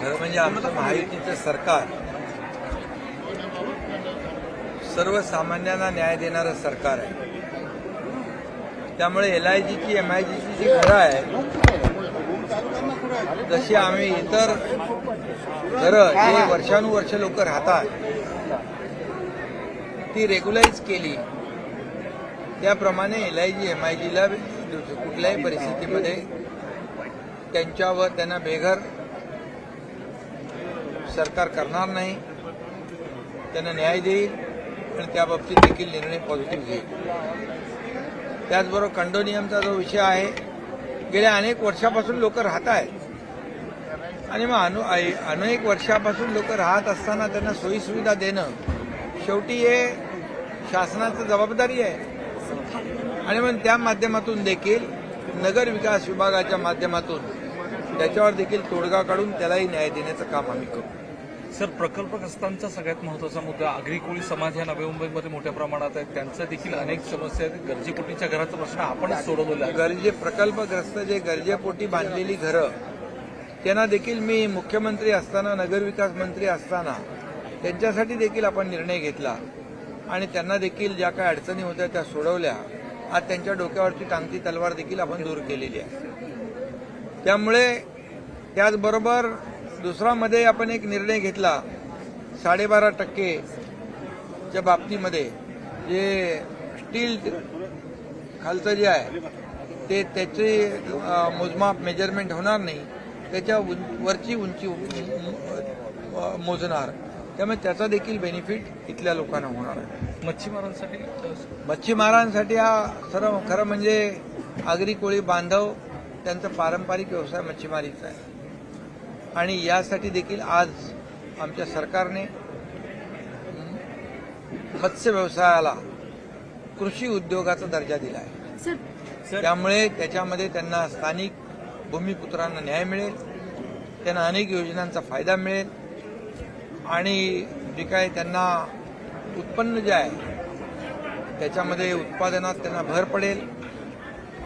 खरं म्हणजे आमचं महायुतीचं सरकार सर्वसामान्यांना न्याय देणारं सरकार आहे. त्यामुळे एल आय जीची एम आय जीची जी घरं आहे जशी आम्ही इतर घरं जे वर्षानुवर्ष लोक राहतात ती रेग्युलाइज केली. त्याप्रमाणे L I G M I जीला कुठल्याही परिस्थितीमध्ये त्यांच्यावर त्यांना बेघर सरकार करणार नाही त्यांना न्याय देईल आणि त्याबाबतीत देखील निर्णय पॉझिटिव्ह घेईल. त्याचबरोबर कंडोनियमचा जो विषय आहे गेल्या अनेक वर्षापासून लोक राहत आहेत. आणि मग अनु अनेक वर्षापासून लोक राहत असताना त्यांना सोयीसुविधा देणं शेवटी हे शासनाचं जबाबदारी आहे. आणि मग त्या माध्यमातून देखील नगर विकास विभागाच्या माध्यमातून त्याच्यावर देखील तोडगा काढून त्यालाही न्याय देण्याचं काम आम्ही करू. सर प्रकल्पग्रस्तांचा सगळ्यात महत्त्वाचा मुद्दा आगरी कोळी समाज ह्या नवी मुंबईमध्ये मोठ्या प्रमाणात आहेत. त्यांचा देखील अनेक समस्या आहेत. गरजेपोटीच्या घराचा प्रश्न आपणच सोडवलेला आहे. गरजे प्रकल्पग्रस्त जे गरजेपोटी बांधलेली घरं त्यांना देखील मी मुख्यमंत्री असताना नगरविकास मंत्री असताना त्यांच्यासाठी देखील आपण निर्णय घेतला. आणि त्यांना देखील ज्या काही अडचणी होत्या त्या सोडवल्या. आज त्यांच्या डोक्यावरची टांगती तलवार देखील आपण दूर केलेली आहे. त्यामुळे त्याचबरोबर दुसरामध्ये आपण एक निर्णय घेतला साडेबारा टक्केच्या बाबतीमध्ये जे स्टील खालचं जे आहे ते त्याचे मोजमाप मेजरमेंट होणार नाही. त्याच्या उं- वरची उंची मोजणार. त्यामुळे त्याचा देखील बेनिफिट इथल्या लोकांना होणार आहे. मच्छीमारांसाठी मच्छीमारांसाठी हा सर्व खरं म्हणजे आगरी कोळी बांधव त्यांचा पारंपरिक व्यवसाय मच्छीमारीचा आहे. आणि यासाठी देखील आज आमच्या सरकारने मत्स्य व्यवसायाला कृषी उद्योगाचा दर्जा दिला आहे. सर त्यामुळे त्याच्यामध्ये त्यांना स्थानिक भूमिपुत्रांना न्याय मिळेल त्यांना अनेक योजनांचा फायदा मिळेल आणि जे काय त्यांना उत्पन्न जे आहे त्याच्यामध्ये उत्पादनात त्यांना भर पडेल.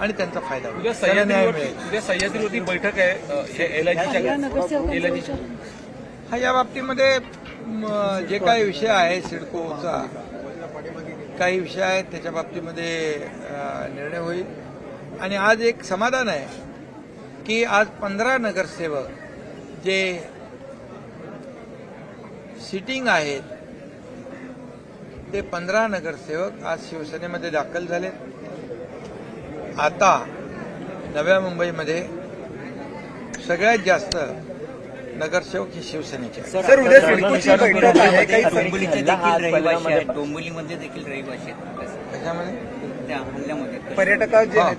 आणि त्यांचा फायदा होईल. उद्या त्यांना न्याय मिळेल. उद्या सह्याद्रीवरती बैठक आहे एल आय या नगरसेवकांचा जीच्या विचार हा या बाबतीमध्ये म, जे काही विषय आहे सिडकोचा काही विषय आहेत त्याच्या बाबतीमध्ये अ, निर्णय होईल. आणि आज एक समाधान आहे की आज पंधरा नगरसेवक जे सिटिंग आहेत ते पंधरा नगरसेवक आज शिवसेनेमध्ये दाखल झालेत. आता नव्या मुंबईमध्ये सगळ्यात जास्त नगरसेवक हे शिवसेनेचे डोंबिवलीमध्ये देखील रहिवासी आहेत. त्याच्यामध्ये त्या हल्ल्यामध्ये. पर्यटक जे हा. आहेत,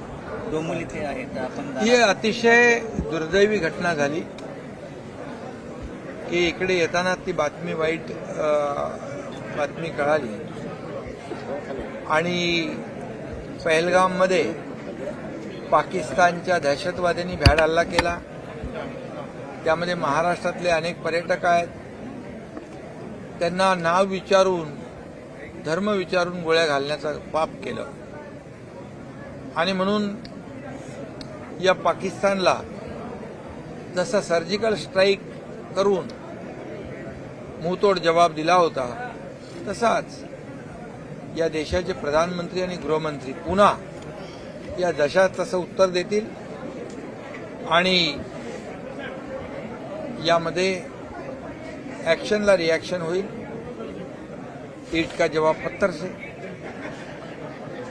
डोंबिवलीचे आहेत आपण ही अतिशय दुर्दैवी घटना झाली की इकडे येताना ती बातमी वाईट बातमी कळाली. आणि पहलगाममध्ये पाकिस्तानच्या दहशतवाद्यांनी भ्याड हल्ला केला. त्यामध्ये महाराष्ट्रातले अनेक पर्यटक आहेत. त्यांना नाव विचारून धर्म विचारून गोळ्या घालण्याचं पाप केलं. आणि म्हणून या पाकिस्तानला जसा सर्जिकल स्ट्राईक करून मुंहतोड जबाब दिला होता तसाच या देशाचे प्रधानमंत्री आणि गृहमंत्री पुन्हा या जशा तसं उत्तर देतील. आणि यामध्ये ॲक्शनला रिॲक्शन होईल. ईट का जवाब पत्थर से.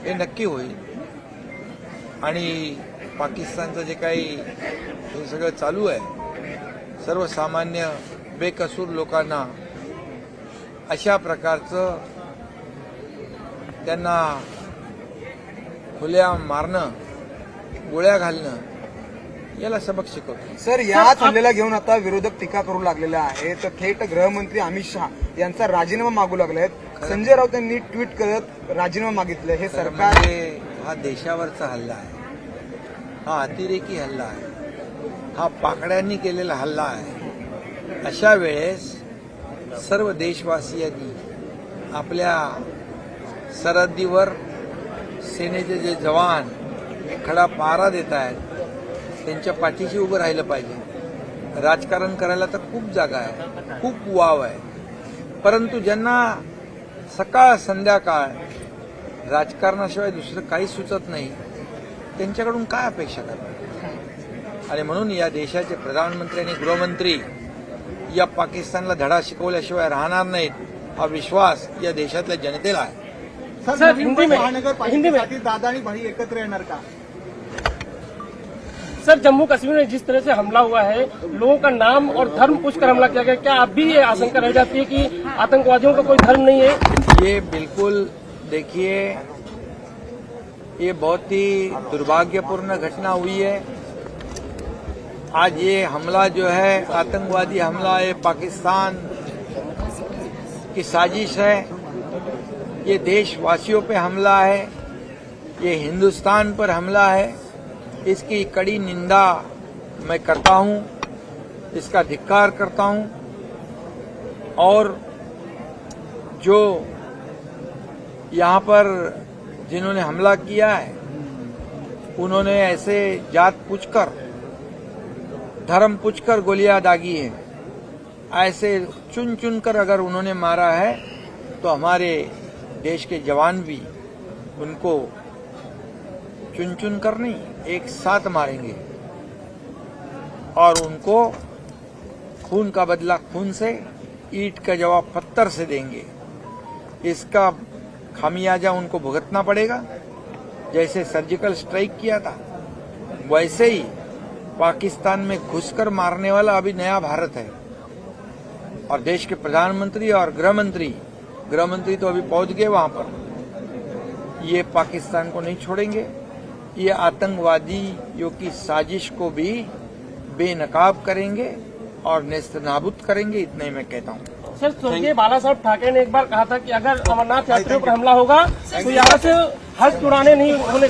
हे नक्की होईल. आणि पाकिस्तानचं जे काही हे सगळं चालू आहे सर्वसामान्य बेकसूर लोकांना अशा प्रकारचं त्यांना खुल्या मारणं गोळ्या घालणं याला सबक शिकवतो. सर याच हल्ल्याला घेऊन आता विरोधक टीका करू लागलेले आहेत. तर थेट गृहमंत्री अमित शहा यांचा राजीनामा मागू लागले आहेत. संजय राऊत यांनी ट्विट करत राजीनामा मागितलं. हे सरकार म्हणजे हा देशावरचा हल्ला आहे. हा अतिरेकी हल्ला आहे. हा पाकड्यांनी केलेला हल्ला आहे. अशा वेळेस सर्व देशवासियांनी आपल्या सरहद्दीवर सेनेचे जे जवान खडा पारा देत आहेत त्यांच्या पाठीशी उभं राहिलं पाहिजे. राजकारण करायला तर खूप जागा आहे खूप वाव आहे. परंतु ज्यांना सकाळ संध्याकाळ राजकारणाशिवाय दुसरं काही सुचत नाही त्यांच्याकडून काय अपेक्षा करतात? आणि म्हणून या देशाचे प्रधानमंत्री आणि गृहमंत्री या पाकिस्तानला धडा शिकवल्याशिवाय राहणार नाहीत हा विश्वास या देशातल्या जनतेला आहे. सर हिंदी में हिंदी में भाई एकत्र येणार का। सर जम्मू कश्मीर में जिस तरह से हमला हुआ है लोगों का नाम और धर्म पूछकर हमला किया गया क्या अब भी ये आशंका रह जाती है कि आतंकवादियों का कोई धर्म नहीं है? ये बिल्कुल देखिए ये बहुत ही दुर्भाग्यपूर्ण घटना हुई है। आज ये हमला जो है आतंकवादी हमला है पाकिस्तान की साजिश है। ये देशवासियों पे हमला है, ये हिंदुस्तान पर हमला है, इसकी कड़ी निंदा मैं करता हूँ, इसका धिक्कार करता हूँ, और जो यहाँ पर जिन्होंने हमला किया है, उन्होंने ऐसे जात पूछकर, धर्म पूछकर गोलियाँ दागी है। ऐसे चुन चुन कर अगर उन्होंने मारा है तो हमारे देश के जवान भी उनको चुन चुन कर नहीं, एक साथ मारेंगे। और उनको खून का बदला खून से, ईट का जवाब पत्थर से देंगे। इसका खामियाजा उनको भुगतना पड़ेगा। जैसे सर्जिकल स्ट्राइक किया था, वैसे ही पाकिस्तान में घुसकर मारने वाला अभी नया भारत है। और देश के प्रधानमंत्री और गृह मंत्री गृह मंत्री तो अभी पहुँच गए वहाँ पर। ये पाकिस्तान को नहीं छोड़ेंगे। ये आतंकवादियों की साजिश को भी बेनकाब करेंगे और नेस्त नाबूद करेंगे इतने ही मैं कहता हूँ। सर स्वर्गीय बाला साहब ठाकरे ने एक बार कहा था कि अगर अमरनाथ यात्रियों पर हमला होगा तो यहाँ से हज उड़ाने नहीं होने